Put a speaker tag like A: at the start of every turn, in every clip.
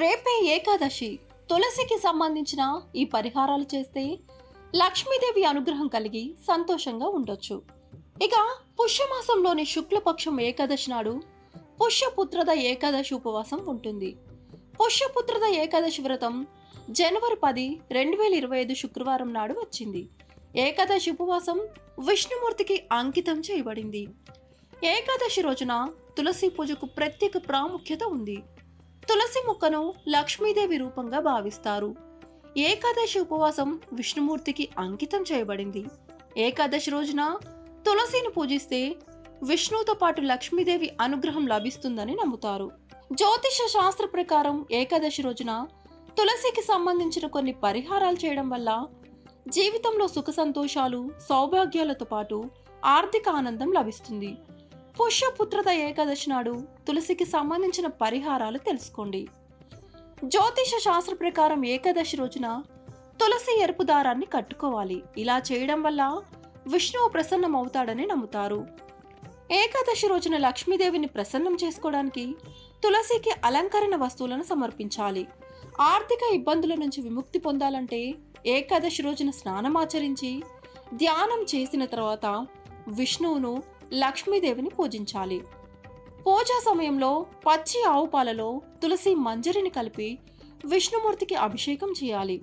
A: రేపే ఏకాదశి. తులసికి సంబంధించిన ఈ పరిహారాలు చేస్తే లక్ష్మీదేవి అనుగ్రహం కలిగి సంతోషంగా ఉండొచ్చు. ఇక పుష్యమాసంలోని శుక్లపక్షం ఏకాదశి నాడు పుష్యపుత్రద ఏకాదశి ఉపవాసం ఉంటుంది. పుష్యపుత్రద ఏకాదశి వ్రతం జనవరి పది రెండు వేల ఇరవై ఐదు శుక్రవారం నాడు వచ్చింది. ఏకాదశి ఉపవాసం విష్ణుమూర్తికి అంకితం చేయబడింది. ఏకాదశి రోజున తులసి పూజకు ప్రత్యేక ప్రాముఖ్యత ఉంది. తులసి ముక్కను లక్ష్మీదేవి రూపంగా భావిస్తారు. ఏకాదశి ఉపవాసం విష్ణుమూర్తికి అంకితం చేయబడింది. ఏకాదశి రోజున తులసిని పూజిస్తే విష్ణువుతో పాటు లక్ష్మీదేవి అనుగ్రహం లభిస్తుందని నమ్ముతారు. జ్యోతిష శాస్త్ర ప్రకారం ఏకాదశి రోజున తులసికి సంబంధించిన కొన్ని పరిహారాలు చేయడం వల్ల జీవితంలో సుఖ సంతోషాలు సౌభాగ్యాలతో పాటు ఆర్థిక ఆనందం లభిస్తుంది. పుష్యపుత్రత ఏకాదశి నాడు తులసికి సంబంధించిన పరిహారాలు తెలుసుకోండి. జ్యోతిష శాస్త్ర ప్రకారం ఏకాదశి రోజున తులసి ఎరుపు దారాన్ని కట్టుకోవాలి. ఇలా చేయడం వల్ల విష్ణువు ప్రసన్నం అవుతాడని నమ్ముతారు. ఏకాదశి రోజున లక్ష్మీదేవిని ప్రసన్నం చేసుకోవడానికి తులసికి అలంకరణ వస్తువులను సమర్పించాలి. ఆర్థిక ఇబ్బందుల నుంచి విముక్తి పొందాలంటే ఏకాదశి రోజున స్నానమాచరించి ధ్యానం చేసిన తర్వాత విష్ణువును లక్ష్మీదేవిని పూజించాలి. పూజా సమయంలో పచ్చి ఆవు పాలలో తులసి మంజరిని కలిపి విష్ణుమూర్తికి అభిషేకం చేయాలి.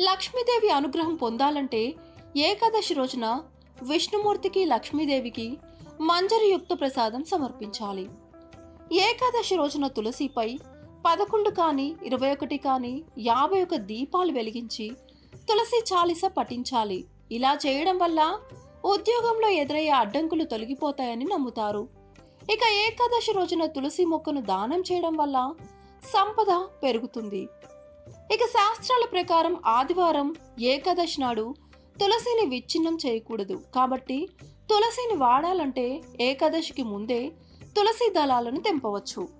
A: లక్ష్మీదేవి అనుగ్రహం పొందాలంటే ఏకాదశి రోజున విష్ణుమూర్తికి లక్ష్మీదేవికి మంజరియుక్త ప్రసాదం సమర్పించాలి. ఏకాదశి రోజున తులసిపై పదకొండు కానీ ఇరవై ఒకటి కానీ యాభై ఒక దీపాలు వెలిగించి తులసి చాలిస పఠించాలి. ఇలా చేయడం వల్ల ఉద్యోగంలో ఎదురయ్యే అడ్డంకులు తొలగిపోతాయని నమ్ముతారు. ఇక ఏకాదశి రోజున తులసి మొక్కను దానం చేయడం వల్ల సంపద పెరుగుతుంది. ఇక శాస్త్రాల ప్రకారం ఆదివారం ఏకాదశి నాడు తులసిని విచ్ఛిన్నం చేయకూడదు. కాబట్టి తులసిని వాడాలంటే ఏకాదశికి ముందే తులసి దళాలను తెంపవచ్చు.